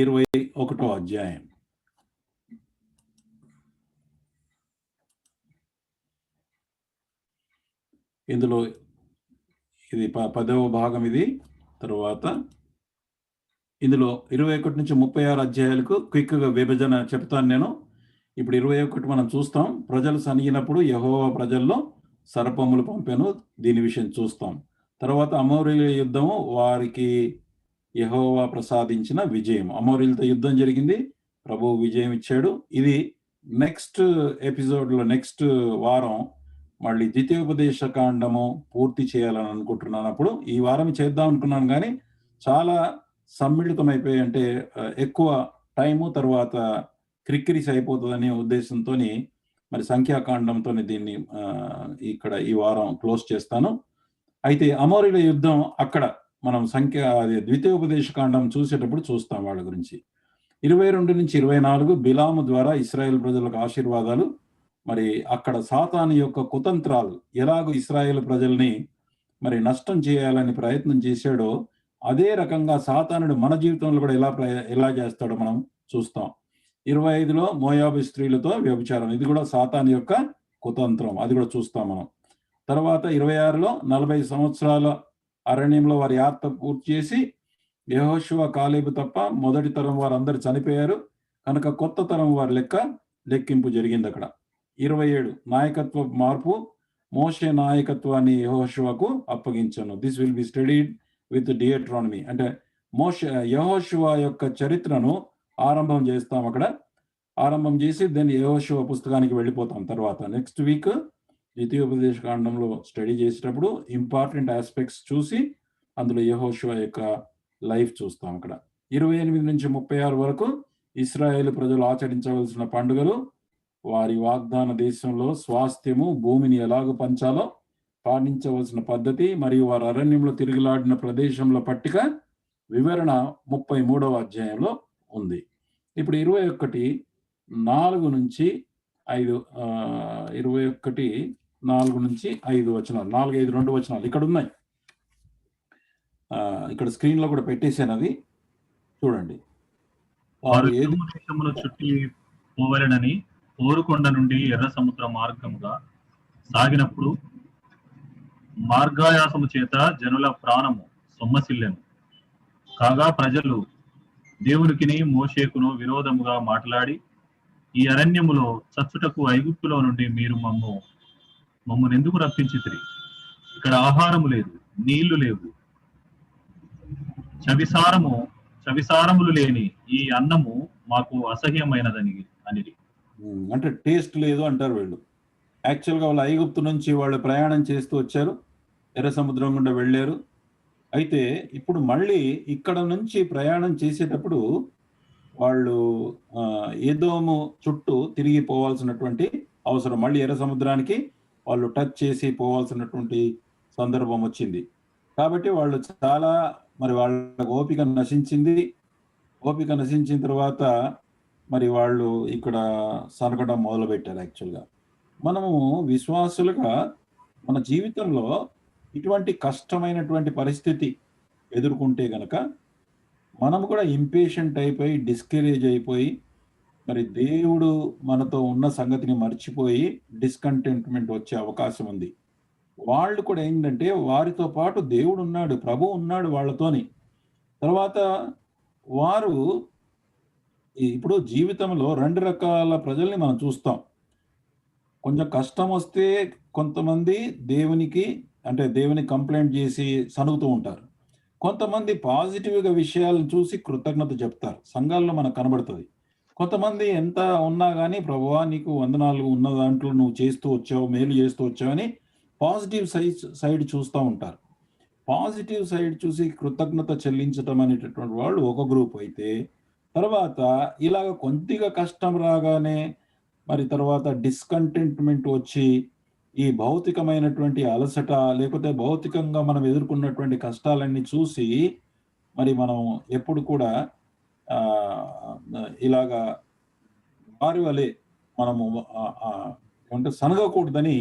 ఇరవై ఒకటో అధ్యాయం. ఇందులో ఇది ప పదవ భాగం ఇది. తర్వాత ఇందులో ఇరవై ఒకటి నుంచి ముప్పై ఆరు అధ్యాయాలకు క్విక్గా విభజన చెప్తాను నేను. ఇప్పుడు ఇరవై ఒకటి మనం చూస్తాం. ప్రజలు సనిగినప్పుడు యహోవా ప్రజల్లో సర్పములు పంపాను. దీని విషయం చూస్తాం. తర్వాత అమౌరీల యుద్ధము వారికి యహోవా ప్రసాదించిన విజయం అమోరిలతో యుద్ధం జరిగింది. ప్రభు విజయం ఇచ్చాడు. ఇది నెక్స్ట్ ఎపిసోడ్లో నెక్స్ట్ వారం మళ్ళీ ద్వితీయోపదేశ కాండము పూర్తి చేయాలని అనుకుంటున్నాను. అప్పుడు ఈ వారం చేద్దాం అనుకున్నాను కానీ చాలా సమ్మిళితమైపోయి అంటే ఎక్కువ టైము తర్వాత క్రిక్కిరిసి అయిపోతుందనే ఉద్దేశంతో మరి సంఖ్యాకాండంతో దీన్ని ఇక్కడ ఈ వారం క్లోజ్ చేస్తాను. అయితే అమోరిల యుద్ధం అక్కడ మనం సంఖ్య అది ద్వితీయోపదేశ కాండం చూసేటప్పుడు చూస్తాం వాళ్ళ గురించి. ఇరవై రెండు నుంచి ఇరవై నాలుగు బిలాము ద్వారా ఇస్రాయేల్ ప్రజలకు ఆశీర్వాదాలు. మరి అక్కడ సాతాను యొక్క కుతంత్రాలు ఎలాగో ఇస్రాయేల్ ప్రజల్ని మరి నష్టం చేయాలని ప్రయత్నం చేశాడో అదే రకంగా సాతానుడు మన జీవితంలో కూడా ఎలా ప్రయ ఎలా చేస్తాడో మనం చూస్తాం. ఇరవై ఐదులో మోయాబు స్త్రీలతో వ్యభిచారం. ఇది కూడా సాతాను యొక్క కుతంత్రం. అది కూడా చూస్తాం మనం. తర్వాత ఇరవై ఆరులో నలభై సంవత్సరాల అరణ్యంలో వారి యాత్ర పూర్తి చేసి యహోశివ కాలేబు తప్ప మొదటి తరం వారు అందరు చనిపోయారు. కనుక కొత్త తరం వారి లెక్క లెక్కింపు జరిగింది అక్కడ. ఇరవై ఏడు నాయకత్వ మార్పు. మోషే నాయకత్వాన్ని యహోశివకు అప్పగించాను. This will be studied with Deuteronomy అంటే మోష యహోశివ యొక్క చరిత్రను ఆరంభం చేస్తాం అక్కడ. ఆరంభం చేసి దెన్ యహోశివ పుస్తకానికి వెళ్ళిపోతాం తర్వాత. నెక్స్ట్ వీక్ ద్వితీయోపదేశ కాండంలో స్టడీ చేసేటప్పుడు ఇంపార్టెంట్ ఆస్పెక్ట్స్ చూసి అందులో యహోశివ యొక్క లైఫ్ చూస్తాం అక్కడ. ఇరవై ఎనిమిది నుంచి ముప్పై ఆరు వరకు ఇస్రాయేల్ ప్రజలు ఆచరించవలసిన పండుగలు వారి వాగ్దాన దేశంలో స్వాస్థ్యము భూమిని ఎలాగ పంచాలో పాటించవలసిన పద్ధతి మరియు వారు అరణ్యంలో తిరుగులాడిన ప్రదేశంలో పట్టిక వివరణ ముప్పై మూడవ అధ్యాయంలో ఉంది. ఇప్పుడు ఇరవై ఒకటి నాలుగు నుంచి ఐదు ఇరవై ఒకటి నాలుగు నుంచి ఐదు వచనాలు నాలుగు ఐదు రెండు వచనాలు ఇక్కడ ఉన్నాయి ఇక్కడ స్క్రీన్లో కూడా పెట్టేశాను అది. చూడండి. వారు ఏది చుట్టి పోవలెనని ఓరుకొండ నుండి ఎర్ర సముద్ర మార్గముగా సాగినప్పుడు మార్గాయాసము చేత జనుల ప్రాణము సొమ్మసిల్లెను. కాగా ప్రజలు దేవునికిని మోషేకును విరోధముగా మాట్లాడి ఈ అరణ్యములో చచ్చుటకు ఐగుప్తులో నుండి మీరు మమ్ము మమ్మల్ని ఎందుకు రప్పించితిరి? ఇక్కడ ఆహారము లేదు నీళ్ళు లేవు. చవిసారము చవిసారములు లేని ఈ అన్నము మాకు అసహ్యమైనదని అనిది అంటే టేస్ట్ లేదు అంటారు వీళ్ళు. యాక్చువల్గా వాళ్ళు ఐగుప్తు నుంచి వాళ్ళు ప్రయాణం చేస్తూ వచ్చారు ఎర్ర సముద్రం గుండా వెళ్ళారు. అయితే ఇప్పుడు మళ్ళీ ఇక్కడ నుంచి ప్రయాణం చేసేటప్పుడు వాళ్ళు ఏదోము చుట్టూ తిరిగి పోవాల్సినటువంటి అవసరం. మళ్ళీ ఎర్ర సముద్రానికి వాళ్ళు టచ్ చేసి పోవాల్సినటువంటి సందర్భం వచ్చింది. కాబట్టి వాళ్ళు చాలా మరి వాళ్ళ ఓపిక నశించింది. ఓపిక నశించిన తర్వాత మరి వాళ్ళు ఇక్కడ సనకడం మొదలుపెట్టారు యాక్చువల్గా. మనము విశ్వాసులుగా మన జీవితంలో ఇటువంటి కష్టమైనటువంటి పరిస్థితి ఎదుర్కొంటే గనక మనం కూడా ఇంపేషెంట్ అయిపోయి డిస్కరేజ్ అయిపోయి మరి దేవుడు మనతో ఉన్న సంగతిని మర్చిపోయి డిస్కంటెంట్మెంట్ వచ్చే అవకాశం ఉంది. వాళ్ళు కూడా ఏంటంటే వారితో పాటు దేవుడు ఉన్నాడు ప్రభు ఉన్నాడు వాళ్ళతోని తర్వాత వారు ఇప్పుడు జీవితంలో రెండు రకాల ప్రజల్ని మనం చూస్తాం. కొంచెం కష్టం వస్తే కొంతమంది దేవునికి అంటే దేవుని కంప్లైంట్ చేసి సనుగుతూ ఉంటారు. కొంతమంది పాజిటివ్గా విషయాలను చూసి కృతజ్ఞత చెప్తారు. సంఘాల్లో మనకు కనబడుతుంది. కొంతమంది ఎంత ఉన్నా కానీ ప్రభువా నీకు వందనాలు ఉన్న దాంట్లో నువ్వు చేస్తూ వచ్చావు మేలు చేస్తూ వచ్చావు అని పాజిటివ్ సైడ్ సైడ్ చూస్తూ ఉంటారు. పాజిటివ్ సైడ్ చూసి కృతజ్ఞత చెల్లించటం అనేటటువంటి వాళ్ళు ఒక గ్రూప్ అయితే తర్వాత ఇలాగ కొద్దిగా కష్టం రాగానే మరి తర్వాత డిస్కంటెంట్మెంట్ వచ్చి ఈ భౌతికమైనటువంటి అలసట లేకపోతే భౌతికంగా మనం ఎదుర్కొన్నటువంటి కష్టాలన్నీ చూసి మరి మనం ఎప్పుడు కూడా ఇలాగా వారి వలె మనము అంటే సనగకూడదని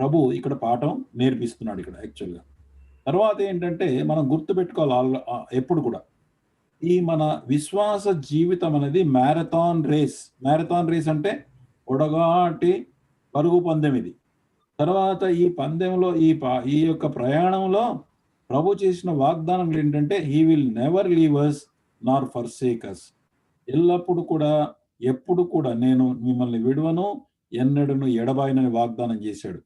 ప్రభు ఇక్కడ పాఠం నేర్పిస్తున్నాడు ఇక్కడ యాక్చువల్గా. తర్వాత ఏంటంటే మనం గుర్తుపెట్టుకోవాలి ఎప్పుడు కూడా. ఈ మన విశ్వాస జీవితం అనేది మ్యారథాన్ రేస్. మ్యారథాన్ రేస్ అంటే పొడగాటి పరుగు పందెం ఇది. తర్వాత ఈ పందెంలో ఈ ఈ యొక్క ప్రయాణంలో ప్రభు చేసిన వాగ్దానములు ఏంటంటే he will never leave us nor forsake us. ఎల్లప్పుడు కూడా ఎప్పుడు కూడా నేను మిమ్మల్ని విడువను ఎన్నడను ఎడబాయినని వాగ్దానం చేశాడు.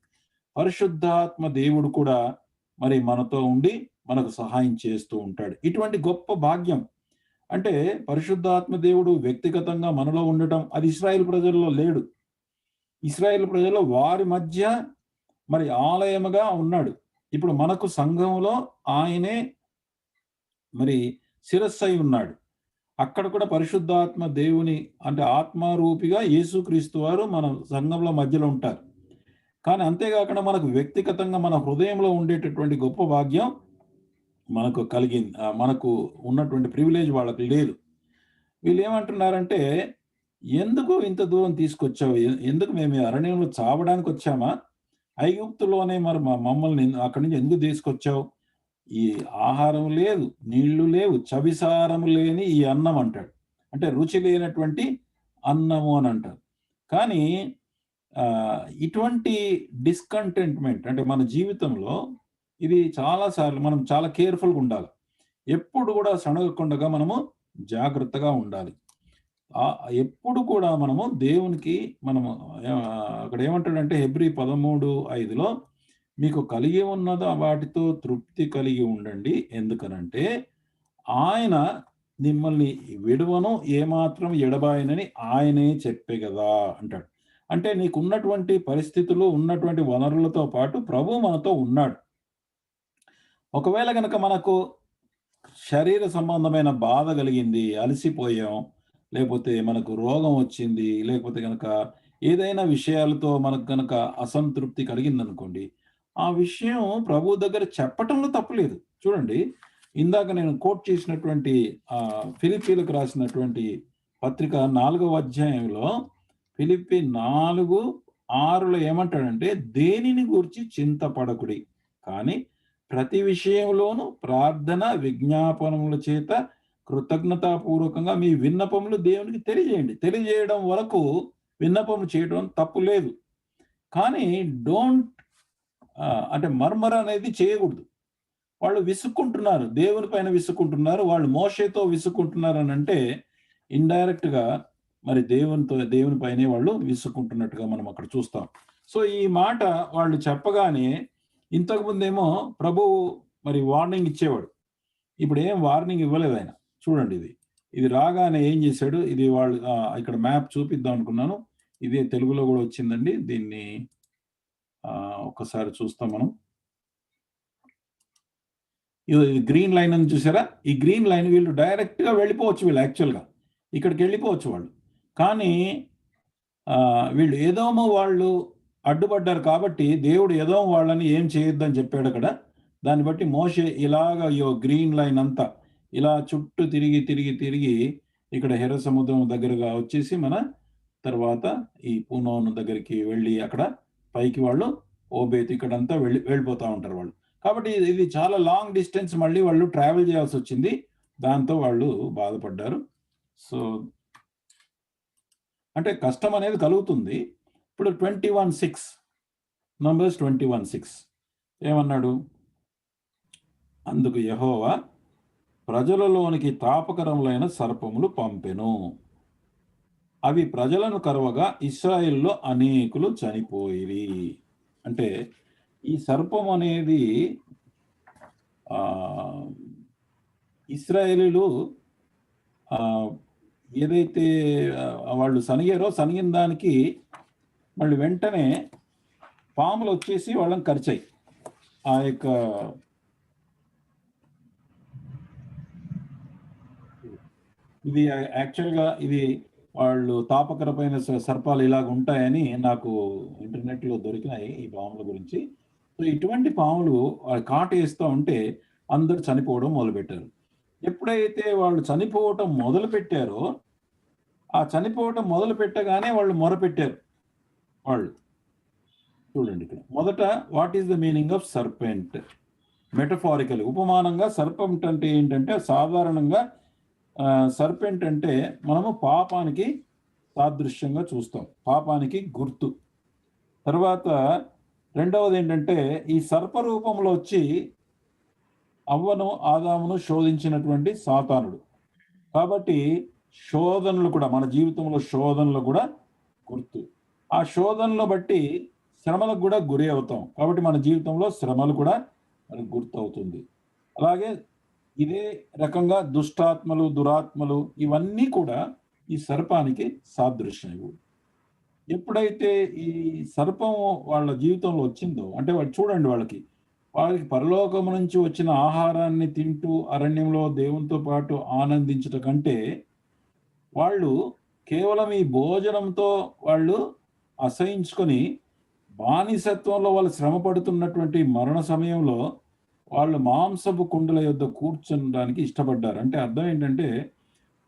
పరిశుద్ధాత్మ దేవుడు కూడా మరి మనతో ఉండి మనకు సహాయం చేస్తూ ఉంటాడు. ఇటువంటి గొప్ప భాగ్యం. అంటే పరిశుద్ధాత్మ దేవుడు వ్యక్తిగతంగా మనలో ఉండటం అది ఇస్రాయేల్ ప్రజల్లో లేడు. ఇస్రాయేల్ ప్రజల్లో వారి మధ్య మరి ఆలయముగా ఉన్నాడు. ఇప్పుడు మనకు సంఘంలో ఆయనే మరి శిరస్సు అయి ఉన్నాడు. అక్కడ కూడా పరిశుద్ధాత్మ దేవుని అంటే ఆత్మారూపిగా యేసుక్రీస్తు వారు మన సంఘంలో మధ్యలో ఉంటారు. కానీ అంతేకాకుండా మనకు వ్యక్తిగతంగా మన హృదయంలో ఉండేటటువంటి గొప్ప భాగ్యం మనకు కలిగింది మనకు ఉన్నటువంటి ప్రివిలేజ్ వాళ్ళకి లేదు. వీళ్ళు ఏమంటున్నారంటే ఎందుకు ఇంత దూరం తీసుకొచ్చావు? ఎందుకు మేము అరణ్యంలో చావడానికి వచ్చామా? ఐగుప్తులోనే మరి మమ్మల్ని అక్కడి నుంచి ఎందుకు తీసుకొచ్చావు? ఈ ఆహారం లేదు నీళ్ళు లేవు చవిసారము లేని ఈ అన్నం అంటాడు. అంటే రుచి లేనటువంటి అన్నము అని అంటారు. కానీ ఇటువంటి డిస్కంటెంట్మెంట్ అంటే మన జీవితంలో ఇది చాలా సార్లు మనం చాలా కేర్ఫుల్గా ఉండాలి. ఎప్పుడు కూడా సణగకుండగా మనము జాగ్రత్తగా ఉండాలి. ఎప్పుడు కూడా మనము దేవునికి మనము అక్కడ ఏమంటాడంటే హెబ్రి పదమూడు ఐదులో మీకు కలిగి ఉన్నదో వాటితో తృప్తి కలిగి ఉండండి. ఎందుకనంటే ఆయన మిమ్మల్ని విడువను ఏమాత్రం ఎడబాయనని ఆయనే చెప్పే కదా అంటాడు. అంటే నీకున్నటువంటి పరిస్థితులు ఉన్నటువంటి వనరులతో పాటు ప్రభు మనతో ఉన్నాడు. ఒకవేళ కనుక మనకు శరీర సంబంధమైన బాధ కలిగింది అలసిపోయాం లేకపోతే మనకు రోగం వచ్చింది లేకపోతే కనుక ఏదైనా విషయాలతో మనకు కనుక అసంతృప్తి కలిగిందనుకోండి ఆ విషయం ప్రభు దగ్గర చెప్పటంలో తప్పులేదు. చూడండి ఇందాక నేను కోట్ చేసినటువంటి ఆ ఫిలిపీలకు రాసినటువంటి పత్రిక నాలుగవ అధ్యాయంలో ఫిలిపి నాలుగు ఆరులో ఏమంటాడంటే దేనిని గురించి చింతపడకుడి? కానీ ప్రతి విషయంలోనూ ప్రార్థన విజ్ఞాపనముల చేత కృతజ్ఞతాపూర్వకంగా మీ విన్నపములు దేవునికి తెలియజేయండి. తెలియజేయడం వరకు విన్నపములు చేయడం తప్పు లేదు. కానీ డోంట్ అంటే మర్మర అనేది చేయకూడదు. వాళ్ళు విసుక్కుంటున్నారు దేవుని పైన విసుక్కుంటున్నారు వాళ్ళు మోషేతో విసుక్కుంటున్నారు అని అంటే ఇండైరెక్ట్గా మరి దేవునితో దేవుని పైనే వాళ్ళు విసుక్కుంటున్నట్టుగా మనం అక్కడ చూస్తాం. సో ఈ మాట వాళ్ళు చెప్పగానే ఇంతకు ముందేమో ప్రభువు మరి వార్నింగ్ ఇచ్చేవాడు. ఇప్పుడు ఏం వార్నింగ్ ఇవ్వలేదు ఆయన. చూడండి ఇది. ఇది రాగానే ఏం చేశాడు? ఇది వాళ్ళు ఇక్కడ మ్యాప్ చూపిద్దాం అనుకున్నాను. ఇది తెలుగులో కూడా వచ్చిందండి. దీన్ని ఒక్కసారి చూస్తాం మనం. ఇది గ్రీన్ లైన్ అని చూసారా? ఈ గ్రీన్ లైన్ వీళ్ళు డైరెక్ట్గా వెళ్ళిపోవచ్చు వీళ్ళు యాక్చువల్గా. ఇక్కడికి వెళ్ళిపోవచ్చు వాళ్ళు. కానీ వీళ్ళు ఏదోమో వాళ్ళు అడ్డుపడ్డారు కాబట్టి దేవుడు ఏదో వాళ్ళని ఏం చేయొద్దని చెప్పాడు అక్కడ. దాన్ని బట్టి మోసే ఇలాగ అయ్యో గ్రీన్ లైన్ అంతా ఇలా చుట్టూ తిరిగి తిరిగి తిరిగి ఇక్కడ హెర సముద్రం దగ్గరగా వచ్చేసి మన తర్వాత ఈ పూనోను దగ్గరికి వెళ్ళి అక్కడ పైకి వాళ్ళు ఓబేత్ ఇక్కడంతా వెళ్ళి వెళ్ళిపోతూ ఉంటారు వాళ్ళు. కాబట్టి ఇది- ఇది చాలా లాంగ్ డిస్టెన్స్ మళ్ళీ వాళ్ళు ట్రావెల్ చేయాల్సి వచ్చింది. దాంతో వాళ్ళు బాధపడ్డారు. సో అంటే కష్టం అనేది కలుగుతుంది. ఇప్పుడు twenty one six numbers twenty one six ఏమన్నాడు? అందుకు యహోవా ప్రజలలోనికి తాపకరములైన సర్పములు పంపెను. అవి ప్రజలను కరవగా ఇస్రాయిల్లో అనేకులు చనిపోయి అంటే ఈ సర్పం అనేది ఇస్రాయేలీలు ఏదైతే వాళ్ళు సనిగారో సనిగిన దానికి మళ్ళీ వెంటనే పాములు వచ్చేసి వాళ్ళని కరిచాయి. ఆ యొక్క ఇది యాక్చువల్గా ఇది వాళ్ళు తాపకరమైన స- సర్పాలు ఇలాగ ఉంటాయని నాకు ఇంటర్నెట్లో దొరికినాయి ఈ పాముల గురించి. సో ఇటువంటి పాములు వాళ్ళు కాటు వేస్తూ ఉంటే అందరూ చనిపోవడం మొదలుపెట్టారు. ఎప్పుడైతే వాళ్ళు చనిపోవటం మొదలు పెట్టారో ఆ చనిపోవటం మొదలు పెట్టగానే వాళ్ళు మొరపెట్టారు వాళ్ళు. చూడండి ఇక్కడ. మొదట what is the meaning of serpent? Metaphorical. ఉపమానంగా serpent అంటే ఏంటంటే సాధారణంగా సర్పెంట్ అంటే మనము పాపానికి సాదృశ్యంగా చూస్తాం. పాపానికి గుర్తు. తర్వాత రెండవది ఏంటంటే ఈ సర్ప రూపంలో వచ్చి అవ్వను ఆదామును శోధించినటువంటి సాతానుడు. కాబట్టి శోధనలు కూడా మన జీవితంలో శోధనలు కూడా గుర్తు. ఆ శోధనలు బట్టి శ్రమలకు కూడా గురి అవుతాం. కాబట్టి మన జీవితంలో శ్రమలు కూడా మనకు గుర్తు అవుతుంది అలాగే ఇదే రకంగా దుష్టాత్మలు దురాత్మలు ఇవన్నీ కూడా ఈ సర్పానికి సాదృశ్యం ఎప్పుడైతే ఈ సర్పం వాళ్ళ జీవితంలో వచ్చిందో అంటే వాళ్ళు చూడండి వాళ్ళకి వాళ్ళకి పరలోకం నుంచి వచ్చిన ఆహారాన్ని తింటూ అరణ్యంలో దేవునితో పాటు ఆనందించట కంటే వాళ్ళు కేవలం ఈ భోజనంతో వాళ్ళు అసహించుకొని బానిసత్వంలో వాళ్ళు శ్రమ పడుతున్నటువంటి మరణ సమయంలో వాళ్ళు మాంసపు కుండల యొద్ద కూర్చోడానికి ఇష్టపడ్డారు. అంటే అర్థం ఏంటంటే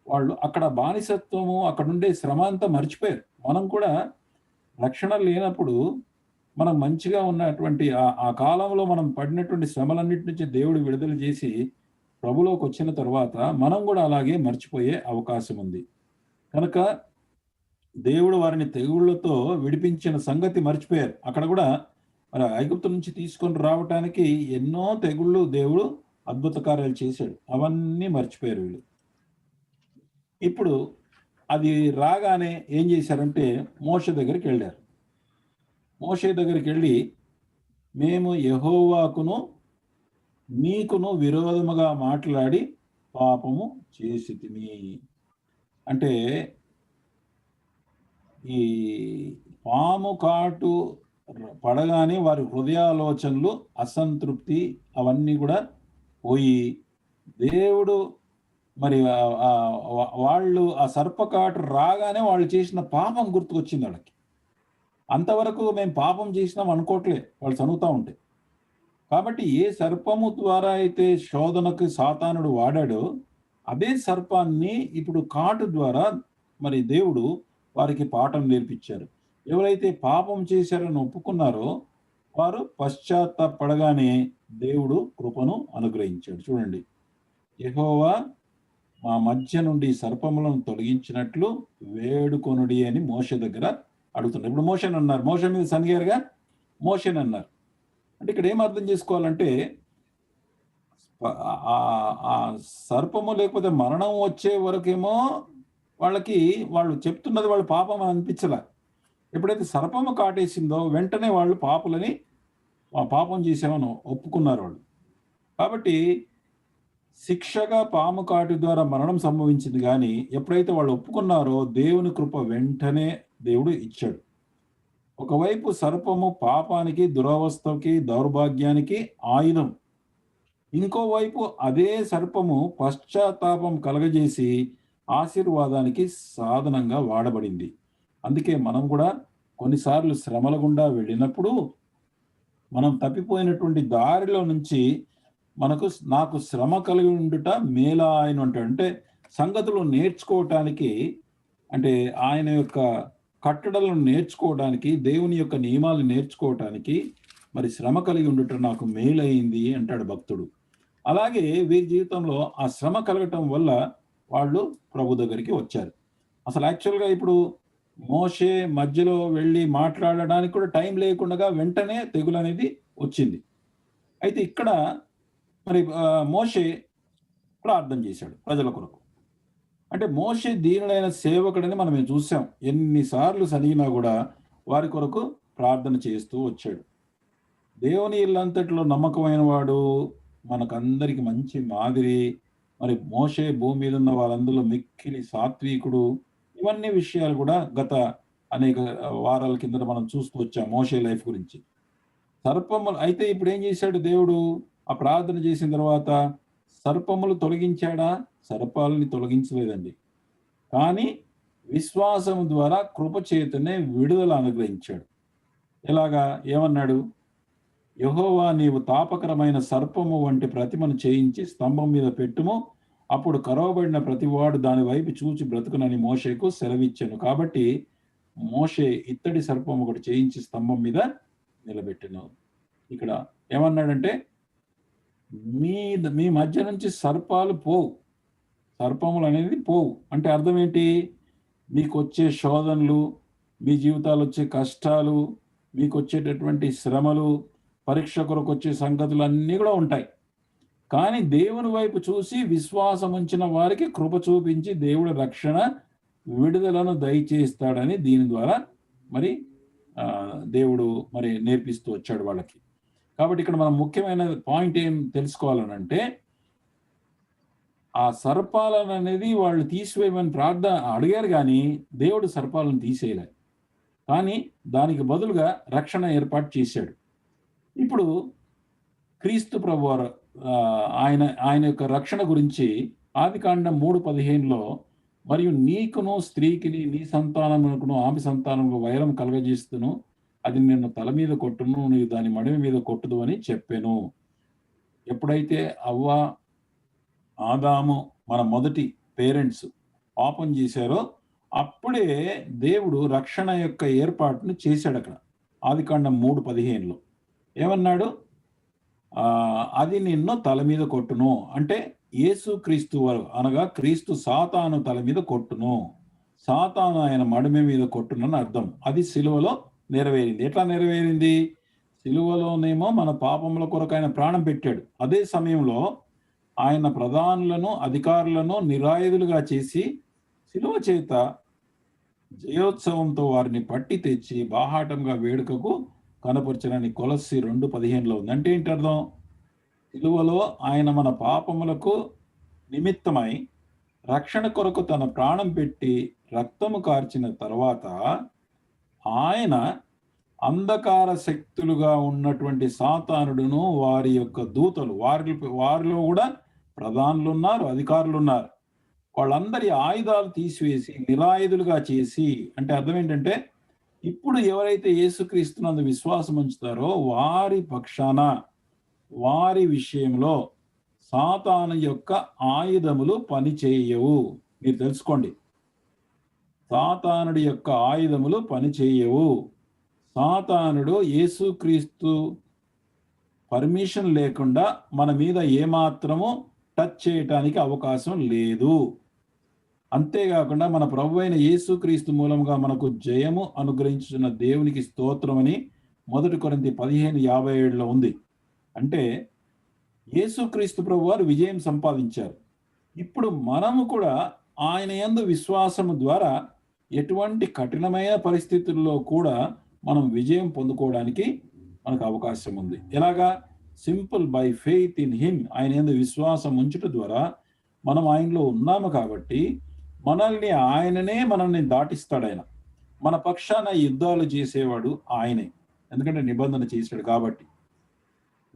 వాళ్ళు అక్కడ బానిసత్వము అక్కడ ఉండే శ్రమ అంతా మర్చిపోయారు. మనం కూడా రక్షణ లేనప్పుడు మనం మంచిగా ఉన్నటువంటి ఆ- ఆ కాలంలో మనం పడినటువంటి శ్రమలన్నిటి నుంచి దేవుడు విడుదల చేసి ప్రభులోకి వచ్చిన తర్వాత మనం కూడా అలాగే మర్చిపోయే అవకాశం ఉంది. కనుక దేవుడు వారిని తెగుళ్ళతో విడిపించిన సంగతి మర్చిపోయారు. అక్కడ కూడా మరి ఐగుప్తు నుంచి తీసుకొని రావటానికి ఎన్నో తెగుళ్ళు దేవుడు అద్భుత కార్యాలు చేశాడు. అవన్నీ మర్చిపోయారు వీళ్ళు. ఇప్పుడు అది రాగానే ఏం చేశారంటే మోష దగ్గరికి వెళ్ళారు. మోషే దగ్గరికి వెళ్ళి మేము యహోవాకును నీకును విరోధముగా మాట్లాడి పాపము చేసి అంటే ఈ పాము కాటు పడగానే వారి హృదయాలోచనలు అసంతృప్తి అవన్నీ కూడా పోయి దేవుడు మరి ఆ వాళ్ళు ఆ సర్పకాటు రాగానే వాళ్ళు చేసిన పాపం గుర్తుకొచ్చింది వాళ్ళకి. అంతవరకు మేము పాపం చేసినాం అనుకోవట్లే వాళ్ళు చదువుతూ ఉంటే. కాబట్టి ఏ సర్పము ద్వారా అయితే శోధనకు సాతానుడు వాడాడో అదే సర్పాన్ని ఇప్పుడు కాటు ద్వారా మరి దేవుడు వారికి పాఠం నేర్పించారు. ఎవరైతే పాపం చేశారని ఒప్పుకున్నారో వారు పశ్చాత్తాపడగానే దేవుడు కృపను అనుగ్రహించాడు. చూడండి. యహోవా మా మధ్య నుండి సర్పములను తొలగించినట్లు వేడుకొనుడి అని మోష దగ్గర అడుగుతున్నారు. ఇప్పుడు మోషన్ అన్నారు. మోషన్ మీద సనిగారుగా మోషన్ అన్నారు. అంటే ఇక్కడ ఏం అర్థం చేసుకోవాలంటే ఆ- సర్పము లేకపోతే మరణం వచ్చే వరకేమో వాళ్ళకి వాళ్ళు చెప్తున్నది వాళ్ళు పాపం అనిపించలే. ఎప్పుడైతే సర్పము కాటేసిందో వెంటనే వాళ్ళు పాపులని పాపం చేసామని ఒప్పుకున్నారు వాళ్ళు. కాబట్టి శిక్షగా పాము కాటు ద్వారా మరణం సంభవించింది కానీ ఎప్పుడైతే వాళ్ళు ఒప్పుకున్నారో దేవుని కృప వెంటనే దేవుడు ఇచ్చాడు. ఒకవైపు సర్పము పాపానికి దురవస్థకి దౌర్భాగ్యానికి ఆయుధం. ఇంకోవైపు అదే సర్పము పశ్చాత్తాపం కలగజేసి ఆశీర్వాదానికి సాధనంగా వాడబడింది. అందుకే మనం కూడా కొన్నిసార్లు శ్రమల గుండా వెళ్ళినప్పుడు మనం తప్పిపోయినటువంటి దారిలో నుంచి మనకు నాకు శ్రమ కలిగి ఉండుట మేలా ఆయన అంటాడు అంటే సంగతులు నేర్చుకోవటానికి అంటే ఆయన యొక్క కట్టడలను నేర్చుకోవడానికి దేవుని యొక్క నియమాలు నేర్చుకోవటానికి మరి శ్రమ కలిగి ఉండుట నాకు మేలైంది అంటాడు భక్తుడు. అలాగే వీరి జీవితంలో ఆ శ్రమ కలగటం వల్ల వాళ్ళు ప్రభు దగ్గరికి వచ్చారు. అసలు యాక్చువల్గా ఇప్పుడు మోషే మధ్యలో వెళ్ళి మాట్లాడడానికి కూడా టైం లేకుండా వెంటనే తెగులు అనేది వచ్చింది. అయితే ఇక్కడ మరి మోషే ప్రార్థన చేశాడు ప్రజల కొరకు. అంటే మోషే దీనులైన సేవకుడని మనం చూసాం. ఎన్నిసార్లు సనిగినా కూడా వారి కొరకు ప్రార్థన చేస్తూ వచ్చాడు. దేవుని ఇల్లంతటిలో నమ్మకమైన వాడు మనకందరికి మంచి మాదిరి. మరి మోషే భూమి మీద ఉన్న వారందరిలో మిక్కిలి సాత్వికుడు ఇవన్నీ విషయాలు కూడా గత అనేక వారాల కింద మనం చూస్తూ వచ్చాం మోషే లైఫ్ గురించి. సర్పములు అయితే ఇప్పుడు ఏం చేశాడు దేవుడు? ఆ ప్రార్థన చేసిన తర్వాత సర్పములు తొలగించాడా? సర్పాలని తొలగించలేదండి. కానీ విశ్వాసం ద్వారా కృపచేతనే విడుదల అనుగ్రహించాడు. ఇలాగా ఏమన్నాడు? యహోవా నీవు తాపకరమైన సర్పము వంటి ప్రతిమను చేయించి స్తంభం మీద పెట్టుము. అప్పుడు కరవబడిన ప్రతివాడు దాని వైపు చూచి బ్రతుకునని మోషేకు సెలవిచ్చాను. కాబట్టి మోషే ఇత్తడి సర్పం ఒకటి చేయించి స్తంభం మీద నిలబెట్టను. ఇక్కడ ఏమన్నాడంటే మీ మీ మధ్య నుంచి సర్పాలు పోవు. సర్పములు అనేది పోవు. అంటే అర్థం ఏంటి? మీకు వచ్చే శోధనలు మీ జీవితాలు వచ్చే కష్టాలు మీకు వచ్చేటటువంటి శ్రమలు పరీక్ష కొరకు వచ్చే సంగతులు అన్నీ కూడా ఉంటాయి. కానీ దేవుని వైపు చూసి విశ్వాసం ఉంచిన వారికి కృప చూపించి దేవుడు రక్షణ విడుదలను దయచేస్తాడని దీని ద్వారా మరి దేవుడు మరి నేర్పిస్తూ వచ్చాడు వాళ్ళకి. కాబట్టి ఇక్కడ మనం ముఖ్యమైన పాయింట్ ఏం తెలుసుకోవాలనంటే ఆ సర్పాలను అనేది వాళ్ళు తీసివేయమని ప్రార్థన అడిగారు కానీ దేవుడు సర్పాలను తీసేయలే. కానీ దానికి బదులుగా రక్షణ ఏర్పాటు చేశాడు. ఇప్పుడు క్రీస్తు ప్రభువారు ఆయన ఆయన యొక్క రక్షణ గురించి ఆదికాండం మూడు పదిహేనులో మరియు నీకును స్త్రీకిని నీ సంతానమునకును ఆమె సంతానముకు వైరం కలగజేస్తును. అది నిన్ను తల మీద కొట్టును నీవు దాని మడిమ మీద కొట్టుదు అని చెప్పాను. ఎప్పుడైతే అవ్వ ఆదాము మన మొదటి పేరెంట్స్ పాపం చేశారో అప్పుడే దేవుడు రక్షణ యొక్క ఏర్పాటును చేశాడు అక్కడ ఆదికాండం మూడు పదిహేనులో. ఏమన్నాడు? అది నిన్ను తల మీద కొట్టును. అంటే యేసు క్రీస్తు వారు అనగా క్రీస్తు సాతాను తల మీద కొట్టును. సాతాను ఆయన మడిమ మీద కొట్టునని అర్థం. అది సిలువలో నెరవేరింది. ఎట్లా నెరవేరింది? సిలువలోనేమో మన పాపముల కొరకు ఆయన ప్రాణం పెట్టాడు. అదే సమయంలో ఆయన ప్రధానులను అధికారులను నిరాయుధులుగా చేసి సిలువ చేత జయోత్సవంతో వారిని పట్టి తెచ్చి బాహాటంగా వేడుకకు కనపరచనని కొలసి రెండు పదిహేనులో ఉంది. అంటే ఏంటి అర్థం? సిలువలో ఆయన మన పాపములకు నిమిత్తమై రక్షణ కొరకు తన ప్రాణం పెట్టి రక్తము కార్చిన తర్వాత ఆయన అంధకార శక్తులుగా ఉన్నటువంటి సాతానుడును వారి యొక్క దూతలు వారి వారిలో కూడా ప్రధానులు ఉన్నారు అధికారులు ఉన్నారు వాళ్ళందరి ఆయుధాలు తీసివేసి నిరాయుధులుగా చేసి అంటే అర్థం ఏంటంటే ఇప్పుడు ఎవరైతే యేసుక్రీస్తునందు విశ్వాసం ఉంచుతారో వారి పక్షాన వారి విషయంలో సాతాను యొక్క ఆయుధములు పనిచేయవు మీరు తెలుసుకోండి. సాతానుడి యొక్క ఆయుధములు పనిచేయవు సాతానుడు యేసుక్రీస్తు పర్మిషన్ లేకుండా మన మీద ఏమాత్రము టచ్ చేయటానికి అవకాశం లేదు. అంతేకాకుండా మన ప్రభు అయిన యేసుక్రీస్తు మూలంగా మనకు జయము అనుగ్రహించిన దేవునికి స్తోత్రమని మొదటి కొరింది పదిహేను యాభై ఏడులో ఉంది. అంటే యేసుక్రీస్తు ప్రభు వారు విజయం సంపాదించారు. ఇప్పుడు మనము కూడా ఆయన యందు విశ్వాసము ద్వారా ఎటువంటి కఠినమైన పరిస్థితుల్లో కూడా మనం విజయం పొందుకోవడానికి మనకు అవకాశం ఉంది. ఎలాగా? Simple by faith in him. ఆయన యందు విశ్వాసం ఉంచుట ద్వారా మనం ఆయనలో ఉన్నాము కాబట్టి మనల్ని ఆయననే మనల్ని దాటిస్తాడు ఆయన మన పక్షాన యుద్ధాలు చేసేవాడు ఆయనే. ఎందుకంటే నిబంధన చేశాడు కాబట్టి.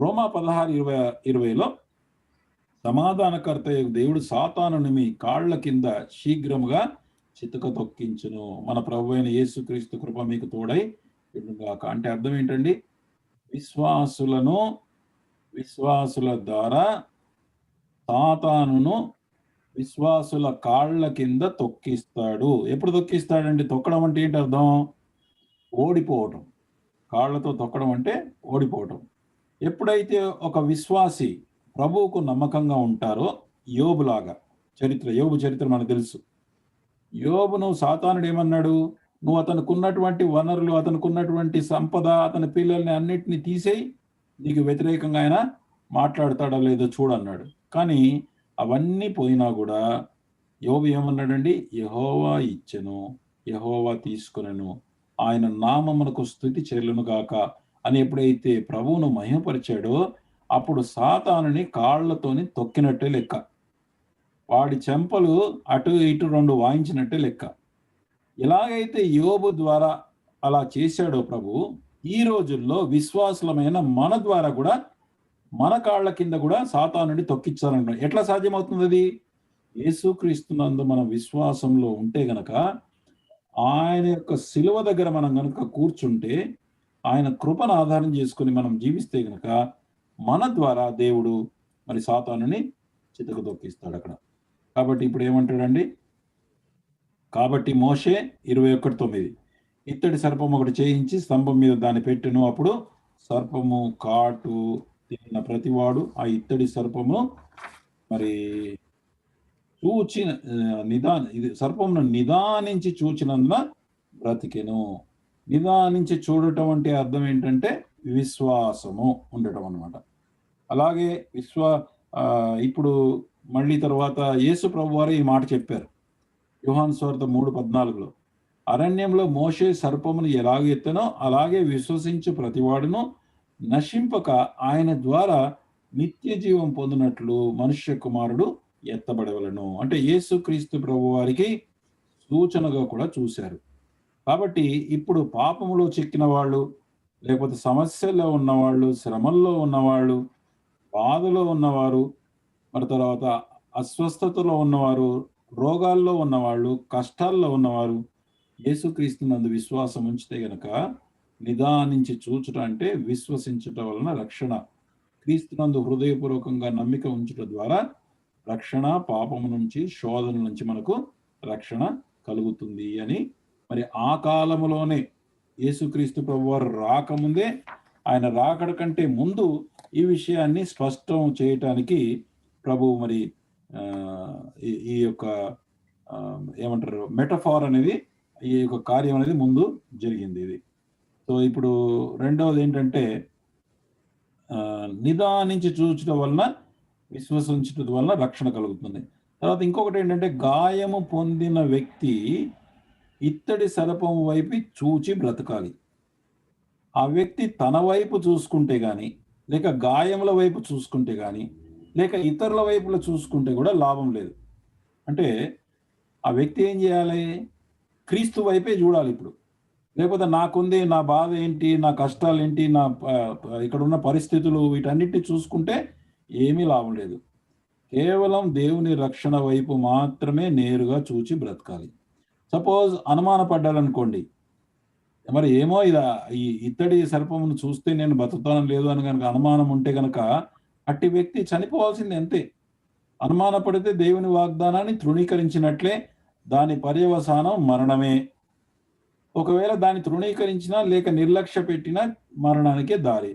రోమా పదహారు ఇరవై ఇరవైలో సమాధానకర్త యొక్క దేవుడు సాతానుని మీ కాళ్ళ కింద శీఘ్రముగా చితక తొక్కించును. మన ప్రభు అయిన యేసుక్రీస్తు కృప మీకు తోడై అంటే అర్థం ఏంటండి? విశ్వాసులను విశ్వాసుల ద్వారా సాతానును విశ్వాసుల కాళ్ళ కింద తొక్కిస్తాడు. ఎప్పుడు తొక్కిస్తాడండి తొక్కడం అంటే ఏంటి అర్థం? ఓడిపోవటం. కాళ్ళతో తొక్కడం అంటే ఓడిపోవటం. ఎప్పుడైతే ఒక విశ్వాసి ప్రభువుకు నమ్మకంగా ఉంటారో యోబులాగా చరిత్ర యోబు చరిత్ర మనకు తెలుసు. యోబును సాతానుడు ఏమన్నాడు? నువ్వు అతనుకున్నటువంటి వనరులు అతనికి ఉన్నటువంటి సంపద అతని పిల్లల్ని అన్నిటిని తీసేయి నీకు వ్యతిరేకంగా ఆయన మాట్లాడతాడో లేదో చూడన్నాడు కానీ అవన్నీ పోయినా కూడా యోబు ఏమన్నాడండి? యహోవా ఇచ్చెను యహోవా తీసుకునను ఆయన నామమునకు స్థుతి చెల్లును గాక. అని ఎప్పుడైతే ప్రభువును మహిమపరిచాడో అప్పుడు సాతానుని కాళ్ళతోని తొక్కినట్టే లెక్క. వాడి చెంపలు అటు ఇటు రెండు వాయించినట్టే లెక్క. ఎలాగైతే యోబు ద్వారా అలా చేశాడో ప్రభు ఈ రోజుల్లో విశ్వాసులమైన మన ద్వారా కూడా మన కాళ్ళ కింద కూడా సాతానుడి తొక్కించాలంట ఎట్లా సాధ్యమవుతుంది అది? యేసుక్రీస్తునందు మన విశ్వాసంలో ఉంటే గనక ఆయన యొక్క శిలువ దగ్గర మనం గనక కూర్చుంటే ఆయన కృపను ఆధారం చేసుకుని మనం జీవిస్తే గనక మన ద్వారా దేవుడు మరి సాతానుని చితకు తొక్కిస్తాడు అక్కడ. కాబట్టి ఇప్పుడు ఏమంటాడండి? కాబట్టి మోషే ఇరవై ఒకటి తొమ్మిది. ఇత్తడి సర్పం ఒకటి చేయించి స్తంభం మీద దాన్ని పెట్టెను. అప్పుడు సర్పము కాటు తిన్న ప్రతివాడు ఆ ఇత్తడి సర్పము మరి చూచిన ఆ, నిదా ఇది సర్పమును నిదానించి చూచినందున బ్రతికెను. నిదానించి చూడటం అంటే అర్థం ఏంటంటే విశ్వాసము ఉండటం అన్నమాట. అలాగే విశ్వ ఆ, ఇప్పుడు మళ్ళీ తర్వాత యేసు ప్రభు వారు ఈ మాట చెప్పారు. యుహాన్ స్వార్థ మూడు పద్నాలుగులో అరణ్యంలో మోషే సర్పమును ఎలాగ ఎత్తనో అలాగే విశ్వసించు ప్రతివాడును నశింపక ఆయన ద్వారా నిత్య జీవం పొందినట్లు మనుష్య కుమారుడు ఎత్తబడవలను. అంటే యేసుక్రీస్తు ప్రభు వారికి సూచనగా కూడా చూశారు. కాబట్టి ఇప్పుడు పాపములో చిక్కిన వాళ్ళు లేకపోతే సమస్యల్లో ఉన్నవాళ్ళు శ్రమల్లో ఉన్నవాళ్ళు బాధలో ఉన్నవారు మరి తర్వాత అస్వస్థతలో ఉన్నవారు రోగాల్లో ఉన్నవాళ్ళు కష్టాల్లో ఉన్నవారు యేసుక్రీస్తు నందు విశ్వాసం ఉంచితే గనక నిదానించి చూచుట అంటే విశ్వసించుట వలన రక్షణ. క్రీస్తునందు హృదయపూర్వకంగా నమ్మిక ఉంచుట ద్వారా రక్షణ పాపము నుంచి శోధన నుంచి మనకు రక్షణ కలుగుతుంది అని. మరి ఆ కాలములోనే యేసుక్రీస్తు ప్రభు వారు రాకముందే ఆయన రాకడ కంటే ముందు ఈ విషయాన్ని స్పష్టం చేయటానికి ప్రభు మరి ఈ- ఈ యొక్క ఏమంటారు మెటఫార్ అనేది ఈ యొక్క కార్యం అనేది ముందు జరిగింది ఇది. సో ఇప్పుడు రెండవది ఏంటంటే నిదానించి చూచడం వలన విశ్వసించడం వలన రక్షణ కలుగుతుంది. తర్వాత ఇంకొకటి ఏంటంటే గాయము పొందిన వ్యక్తి ఇత్తడి సర్పం వైపు చూచి బ్రతకాలి. ఆ వ్యక్తి తన వైపు చూసుకుంటే కానీ లేక గాయముల వైపు చూసుకుంటే కానీ లేక ఇతరుల వైపులో చూసుకుంటే కూడా లాభం లేదు. అంటే ఆ వ్యక్తి ఏం చేయాలి? క్రీస్తు వైపే చూడాలి ఇప్పుడు. లేకపోతే నాకుంది నా బాధ ఏంటి నా కష్టాలు ఏంటి నా ఇక్కడ ఉన్న పరిస్థితులు వీటన్నిటి చూసుకుంటే ఏమీ లాభం లేదు. కేవలం దేవుని రక్షణ వైపు మాత్రమే నేరుగా చూచి బ్రతకాలి. సపోజ్ అనుమానపడ్డాలనుకోండి మరి ఏమో ఇదా ఈ ఇత్తడి సర్పమును చూస్తే నేను బతుకుతాను లేదు అని కనుక అనుమానం ఉంటే కనుక అట్టి వ్యక్తి చనిపోవాల్సింది అంతే. అనుమానపడితే దేవుని వాగ్దానాన్ని తృణీకరించినట్లే దాని పర్యవసానం మరణమే. ఒకవేళ దాన్ని తృణీకరించినా లేక నిర్లక్ష్య పెట్టినా మరణానికే దారి.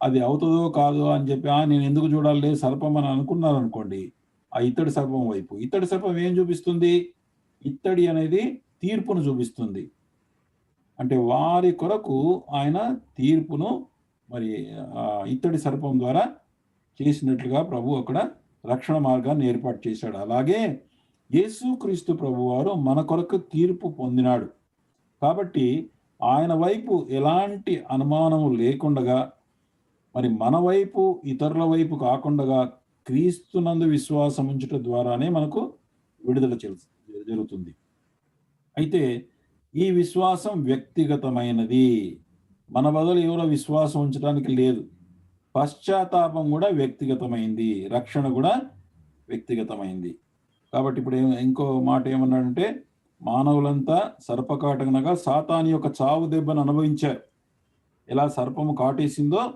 అది అవుతుందో కాదో అని చెప్పి "ఆ, నేను ఎందుకు చూడాలి? సర్పం అని అనుకున్నారు అనుకోండి ఆ ఇత్తడి సర్పం వైపు. ఇత్తడి సర్పం ఏం చూపిస్తుంది? ఇత్తడి అనేది తీర్పును చూపిస్తుంది. అంటే వారి కొరకు ఆయన తీర్పును మరి ఇత్తడి సర్పం ద్వారా చేసినట్లుగా ప్రభు అక్కడ రక్షణ మార్గాన్ని ఏర్పాటు చేశాడు. అలాగే యేసుక్రీస్తు ప్రభువారు మన కొరకు తీర్పు పొందినాడు. కాబట్టి ఆయన వైపు ఎలాంటి అనుమానము లేకుండగా మరి మన వైపు ఇతరుల వైపు కాకుండా క్రీస్తునందు విశ్వాసం ఉంచుట ద్వారానే మనకు విడుదల జరుగుతుంది. అయితే ఈ విశ్వాసం వ్యక్తిగతమైనది. మన బదులు ఎవరో విశ్వాసం ఉంచడానికి లేదు. పశ్చాత్తాపం కూడా వ్యక్తిగతమైంది. రక్షణ కూడా వ్యక్తిగతమైంది. కాబట్టి ఇప్పుడు ఇంకో మాట ఏమన్నాడంటే మానవులంతా సర్పకాటకనగా సాతాని యొక్క చావు దెబ్బను అనుభవించారు. ఎలా సర్పము కాటేసిందో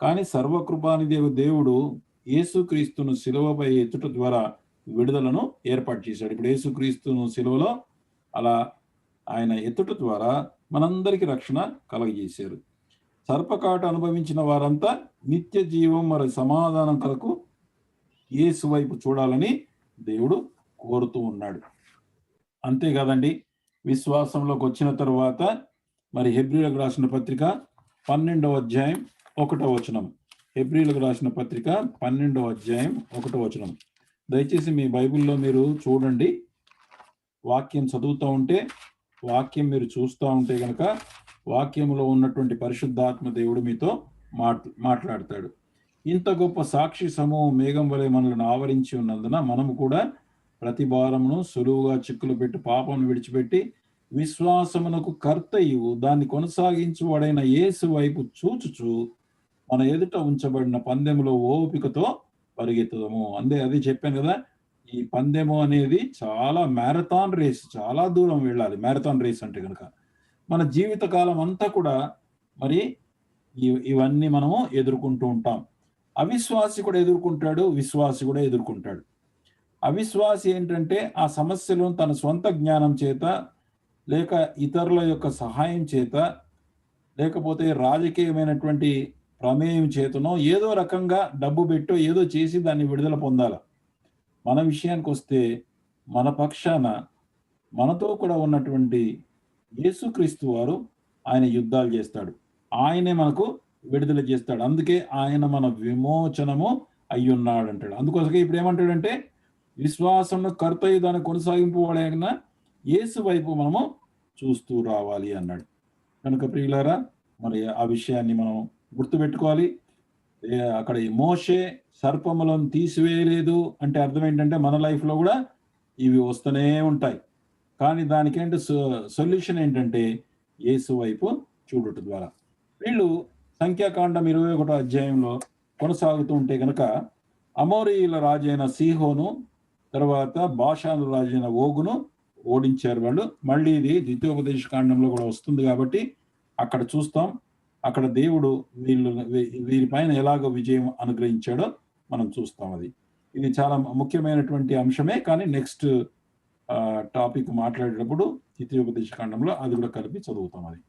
కానీ సర్వకృపానిదేవ దేవుడు యేసుక్రీస్తును శిలువపై ఎత్తుట ద్వారా విడుదలను ఏర్పాటు చేశాడు. ఇప్పుడు యేసుక్రీస్తును శిలువలో అలా ఆయన ఎత్తుట ద్వారా మనందరికీ రక్షణ కలగజేశారు. సర్పకాట అనుభవించిన వారంతా నిత్య జీవం మరి సమాధానం కొరకు యేసు వైపు చూడాలని దేవుడు కోరుతూ ఉన్నాడు. అంతే కదండి విశ్వాసంలోకి వచ్చిన తరువాత మరి హెబ్రిలకు రాసిన పత్రిక పన్నెండవ అధ్యాయం ఒకటో వచనం. హెబ్రిలకు రాసిన పత్రిక పన్నెండవ అధ్యాయం ఒకటో వచనం. దయచేసి మీ బైబిల్లో మీరు చూడండి. వాక్యం చదువుతూ ఉంటే వాక్యం మీరు చూస్తూ ఉంటే గనక వాక్యంలో ఉన్నటువంటి పరిశుద్ధాత్మ దేవుడు మీతో మాట్ మాట్లాడతాడు. ఇంత గొప్ప సాక్షి సమూహం మేఘం వలె మనల్ని ఆవరించి ఉన్నందున మనము కూడా ప్రతి భారమును సులువుగా చిక్కులు పెట్టి పాపం విడిచిపెట్టి విశ్వాసమునకు కర్తయు దాన్ని కొనసాగించువాడైన యేసు వైపు చూచుచు మన ఎదుట ఉంచబడిన పందెములో ఓపికతో పరిగెత్తుదము. అందే అది చెప్పాను కదా ఈ పందెము అనేది చాలా మ్యారథాన్ రేస్ చాలా దూరం వెళ్ళాలి. మ్యారథాన్ రేస్ అంటే కనుక మన జీవిత కాలం అంతా కూడా మరి ఇవన్నీ మనము ఎదుర్కొంటూ ఉంటాం. అవిశ్వాసి కూడా ఎదుర్కొంటాడు విశ్వాసి కూడా ఎదుర్కొంటాడు. అవిశ్వాసి ఏంటంటే ఆ సమస్యలను తన సొంత జ్ఞానం చేత లేక ఇతరుల యొక్క సహాయం చేత లేకపోతే రాజకీయమైనటువంటి ప్రమేయం చేతనో ఏదో రకంగా డబ్బు పెట్టో ఏదో చేసి దాన్ని విడుదల పొందాల. మన విషయానికి వస్తే మన పక్షాన మనతో కూడా ఉన్నటువంటి యేసుక్రీస్తు వారు ఆయన యుద్ధాలు చేస్తాడు. ఆయనే మనకు విడుదల చేస్తాడు. అందుకే ఆయన మన విమోచనము అయ్యున్నాడు అంటాడు అందుకోసమే ఇప్పుడు ఏమంటాడంటే విశ్వాసంలో కర్తయ్య దాన్ని కొనసాగింపు వాడైన యేసు వైపు మనము చూస్తూ రావాలి అన్నాడు. కనుక ప్రియులారా మరి ఆ విషయాన్ని మనం గుర్తుపెట్టుకోవాలి. అక్కడ ఈ మోషే సర్పములను తీసివేయలేదు అంటే అర్థం ఏంటంటే మన లైఫ్లో కూడా ఇవి వస్తూనే ఉంటాయి. కానీ దానికేంటి సొల్యూషన్ ఏంటంటే యేసు వైపు చూడటం ద్వారా. వీళ్ళు సంఖ్యాకాండం ఇరవై ఒకటో అధ్యాయంలో కొనసాగుతూ ఉంటే కనుక అమోరీయుల రాజైన సీహోను తర్వాత భాషాను రాజైన ఓగును ఓడించారు వాళ్ళు. మళ్ళీ ఇది ద్వితీయోపదేశ కాండంలో కూడా వస్తుంది కాబట్టి అక్కడ చూస్తాం. అక్కడ దేవుడు వీళ్ళు వీరి వీరిపైన ఎలాగ విజయం అనుగ్రహించాడో మనం చూస్తాం అది. ఇది చాలా ముఖ్యమైనటువంటి అంశమే కానీ నెక్స్ట్ టాపిక్ మాట్లాడేటప్పుడు ద్వితీయోపదేశ కాండంలో అది కూడా కలిపి చదువుతాం అది.